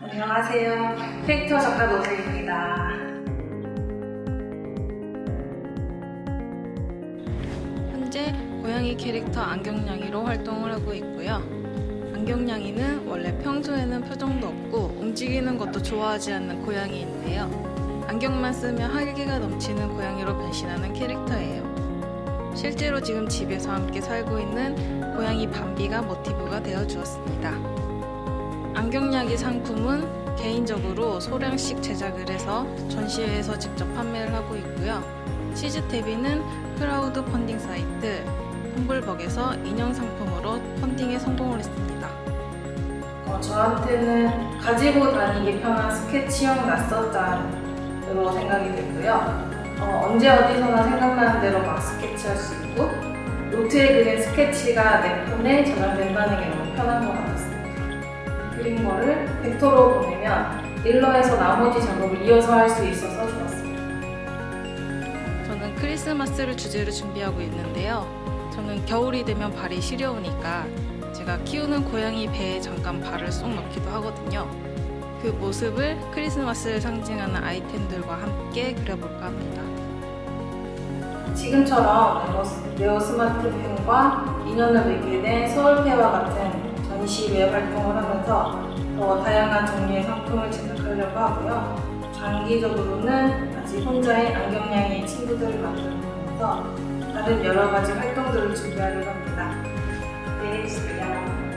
안녕하세요. 캐릭터 작가 노세입니다. 현재 고양이 캐릭터 안경냥이로 활동을 하고 있고요. 안경냥이는 원래 평소에는 표정도 없고 움직이는 것도 좋아하지 않는 고양이인데요. 안경만 쓰면 활기가 넘치는 고양이로 변신하는 캐릭터예요. 실제로 지금 집에서 함께 살고 있는 고양이 밤비가 모티브가 되어 주었습니다. 안경냥이 상품은 개인적으로 소량씩 제작을 해서 전시회에서 직접 판매를 하고 있고요. 치즈테비는 크라우드 펀딩 사이트 텀블벅에서 인형 상품으로 펀딩에 성공을 했습니다. 어, 저한테는 가지고 다니기 편한 스케치용 낯설장으로 생각이 되고요. 어, 언제 어디서나 생각나는 대로 막 스케치할 수 있고 노트에 그린 스케치가 내 폰에 저장된다는 게 너무 편한 것 같았습니다. 그린 거를 벡터로 보내면 일러에서 나머지 작업을 이어서 할 수 있어서 좋았습니다. 저는 크리스마스를 주제로 준비하고 있는데요. 저는 겨울이 되면 발이 시려우니까 제가 키우는 고양이 배에 잠깐 발을 쏙 넣기도 하거든요. 그 모습을 크리스마스를 상징하는 아이템들과 함께 그려볼까 합니다. 지금처럼 네오, 스마트펜과 인연을 맺게 된 서울페와 같은 전시회 활동을 하면서 더 다양한 종류의 상품을 제작하려고 하고요. 장기적으로는 아직 혼자의 안경량의 친구들을 만들면서 다른 여러 가지 활동들을 준비하려고 합니다. 네, 안녕.